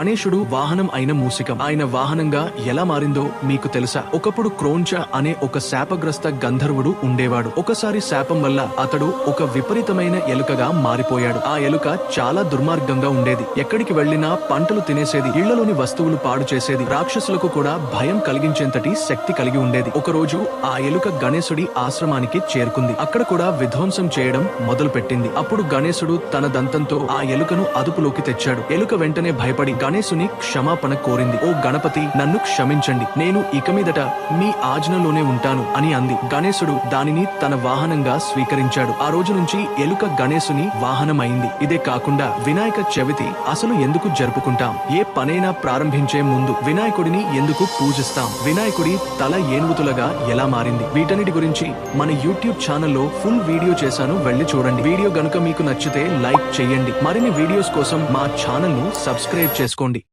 గణేశుడు వాహనం అయిన మూసికం ఆయన వాహనంగా ఎలా మారిందో మీకు తెలుసా? ఒకప్పుడు క్రోంచ అనే ఒక శాపగ్రస్త గంధర్వుడు ఉండేవాడు. ఒకసారి శాపం వల్ల అతడు ఒక విపరీతమైన ఎలుకగా మారిపోయాడు. ఆ ఎలుక చాలా దుర్మార్గంగా ఉండేది. ఎక్కడికి వెళ్ళినా పంటలు తినేసేది ఇళ్ళలోని వస్తువులు పాడు చేసేది రాక్షసులకు కూడా భయం కలిగించేంతటి శక్తి కలిగి ఉండేది. ఒకరోజు ఆ ఎలుక గణేశుడి ఆశ్రమానికి చేరుకుంది. అక్కడ కూడా విధ్వంసం చేయడం మొదలు పెట్టింది అప్పుడు గణేశుడు తన దంతంతో ఆ ఎలుకను అదుపులోకి తెచ్చాడు. ఎలుక వెంటనే భయపడి గణేశుని క్షమాపణ కోరింది. ఓ గణపతి నన్ను క్షమించండి. నేను ఇక మీదట మీ ఆజ్ఞలోనే ఉంటాను అని అంది. గణేశుడు దానిని తన వాహనంగా స్వీకరించాడు. ఆ రోజు నుంచి ఎలుక గణేశుని వాహనం అయింది ఇదే కాకుండా వినాయక చవితి అసలు ఎందుకు జరుపుకుంటాం? ఏ పనైనా ప్రారంభించే ముందు వినాయకుడిని ఎందుకు పూజిస్తాం? వినాయకుడి తల ఏనుగుతులగా ఎలా మారింది? వీటన్నిటి గురించి మన యూట్యూబ్ ఛానల్లో ఫుల్ వీడియో చేశాను. వెళ్ళి చూడండి. వీడియో గనుక మీకు నచ్చితే లైక్ చేయండి. మరిన్ని వీడియోస్ కోసం మా ఛానల్ను సబ్స్క్రైబ్ చేసుకోండి.